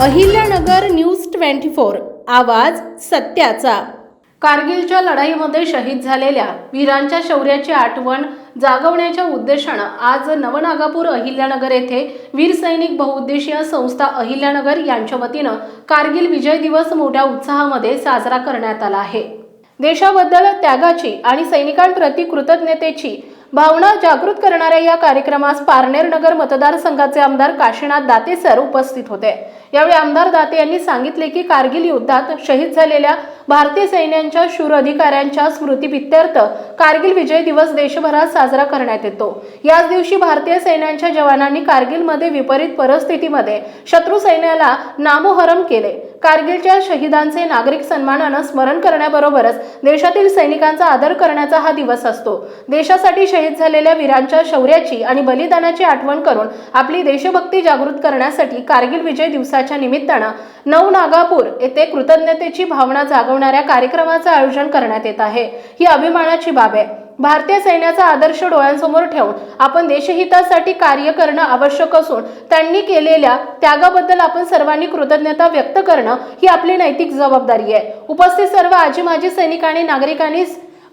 Ahilyanagar news twenty four आवाज सत्याचा. कारगिलच्या लढाईमध्ये शहीद झालेल्या वीरांच्या शौर्याची आठवण जागवण्याच्या उद्देशानं आज नवनागापूर अहिल्यानगर येथे वीर सैनिक बहुउद्देशीय संस्था अहिल्यानगर यांच्या वतीनं कारगिल विजय दिवस मोठ्या उत्साहामध्ये साजरा करण्यात आला आहे. देशाबद्दल त्यागाची आणि सैनिकांप्रती कृतज्ञतेची भावना जागृत करणाऱ्या या कार्यक्रमास पारनेर नगर मतदारसंघाचे आमदार काशीनाथ दाते सर उपस्थित होते. यावेळी आमदार दाते यांनी सांगितले की कारगिल युद्धात शहीद झालेल्या भारतीय सैन्यांच्या शूर अधिकाऱ्यांच्या स्मृतीप्रित्यर्थ कारगिल विजय दिवस देशभरात साजरा करण्यात येतो. याच दिवशी भारतीय सैन्यांच्या जवानांनी कारगिलमध्ये विपरीत परिस्थितीमध्ये शत्रू सैन्याला नामोहरम केले. कारगिलच्या शहीदांचे नागरिक सन्मानानं स्मरण करण्याबरोबरच देशातील सैनिकांचा आदर करण्याचा हा दिवस असतो. देशासाठी शहीद झालेल्या वीरांच्या शौर्याची आणि बलिदानाची आठवण करून आपली देशभक्ती जागृत करण्यासाठी कारगिल विजय दिवसाच्या निमित्तानं नऊ नागापूर येथे कृतज्ञतेची भावना जागवणाऱ्या कार्यक्रमाचं आयोजन करण्यात येत आहे. ही अभिमानाची बाब आहे. भारतीय सैन्याचा आदर्श डोळ्यांसमोर ठेवून आपण देशहितासाठी कार्य करणं आवश्यक असून त्यांनी केलेल्या त्यागाबद्दल आपण सर्वांनी कृतज्ञता व्यक्त करणं ही आपली नैतिक जबाबदारी आहे. उपस्थित सर्व आजी माजी सैनिक आणि नागरिकांनी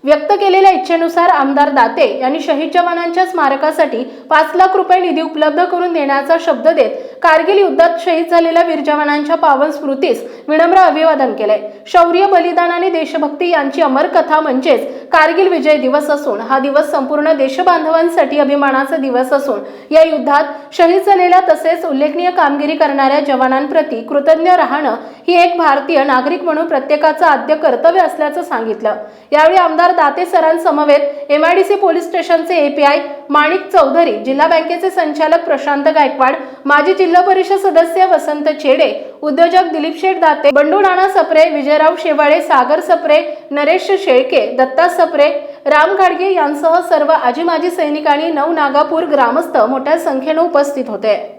व्यक्त केलेल्या इच्छेनुसार आमदार दाते यांनी शहीद जवानांच्या स्मारकासाठी पाच लाख रुपये निधी उपलब्ध करून देण्याचा शब्द देत कारगिल युद्धात शहीद झालेल्या वीर जवानांच्या पावन स्मृतीस विनम्र अभिवादन केलंय. शौर्य बलिदान आणि देशभक्ती यांची अमर कथा म्हणजेच कारगिल विजय दिवस असून हा दिवस संपूर्ण देशबांधवांसाठी अभिमानाचा दिवस असून या युद्धात शहीद झालेल्या तसेच उल्लेखनीय कामगिरी करणाऱ्या जवानांप्रती कृतज्ञ राहणं ही एक भारतीय नागरिक म्हणून प्रत्येकाचं आद्य कर्तव्य असल्याचं सांगितलं. यावेळी आमदार दाते सरांसमवेत एमआयडीसी पोलीस स्टेशनचे एपीआय माणिक चौधरी जिल्हा बँकेचे संचालक प्रशांत गायकवाड माजी जिल्हा परिषद सदस्य वसंत चेडे उद्योजक दिलीप शेठ दाते बंडू राणा सप्रे विजयराव शेवाळे सागर सप्रे नरेश शेळके दत्ता सप्रे राम घाडगे यांसह सर्व आजी माजी सैनिकांनी नऊ नागापूर ग्रामस्थ मोठ्या संख्येनं उपस्थित होते.